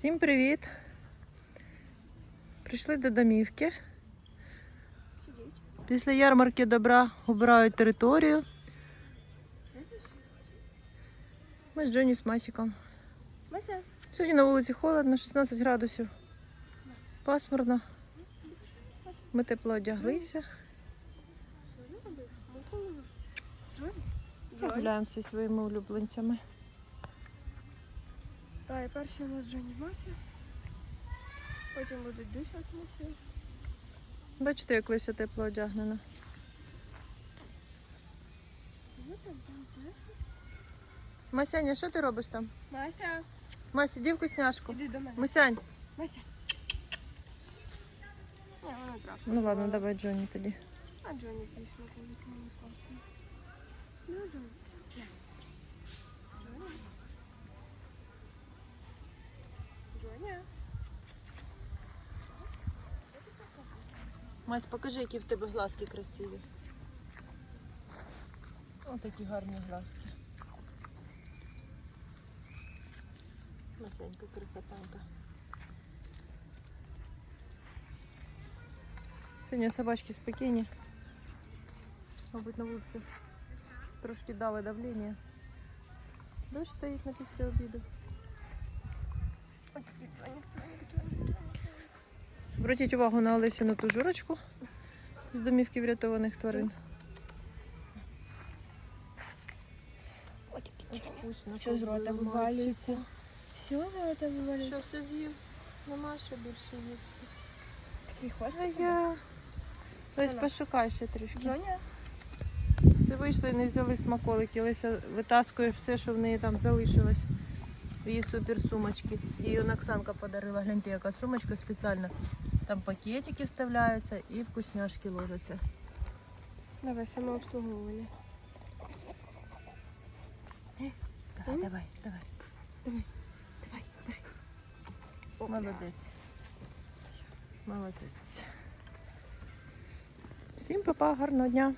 Всім привіт! Прийшли до домівки. Після ярмарки добра обирають територію. Ми з Джоні з Масіком. Сьогодні на вулиці холодно, 16 градусів. Пасмурно. Ми тепло одяглися. Прогуляємося зі своїми улюбленцями. Так, і перший у нас Джоні Мася. Потім будуть Дуся з Масею. Бачите, як Леся тепло одягнена. Масяня, що ти робиш там? Мася, Мася, іди вкусняшку. іди до мене. Масянь. Мася. Ні, вона травку. Ну ладно, давай Джоні тоді. А Джоні ти смаколик не класний. Ну, Джоні. На. Джоні. Джоня. Мась, покажи, які в тебе глазки красиві. Ось такі гарні глазки. Масянька красотанка. Сьогодні собачки спокійні. Мабуть, на вулиці трошки даве давлення. Дощ стоїть на після обіду. Ой, Зверніть увагу на Олесіну ту журочку з домівки врятованих тварин. Вкусно, Що з рота вивалюється? Все з рота вивалюється? Що все з'їв? Нема що більше їсти. Такий. А я. Ось пошукай ще трішки. Джоня? Це вийшли і не взяли смаколики. Леся витаскує все, що в неї там залишилось. В її суперсумочки. Її Оксанка подарила. Гляньте, яка сумочка спеціальна. Там пакетики вставляються і вкусняшки ложаться. Давай, самообслуговування. Давай, давай, давай, давай. Давай, бери. О, Молодець. Молодець. Всім папа, гарного дня.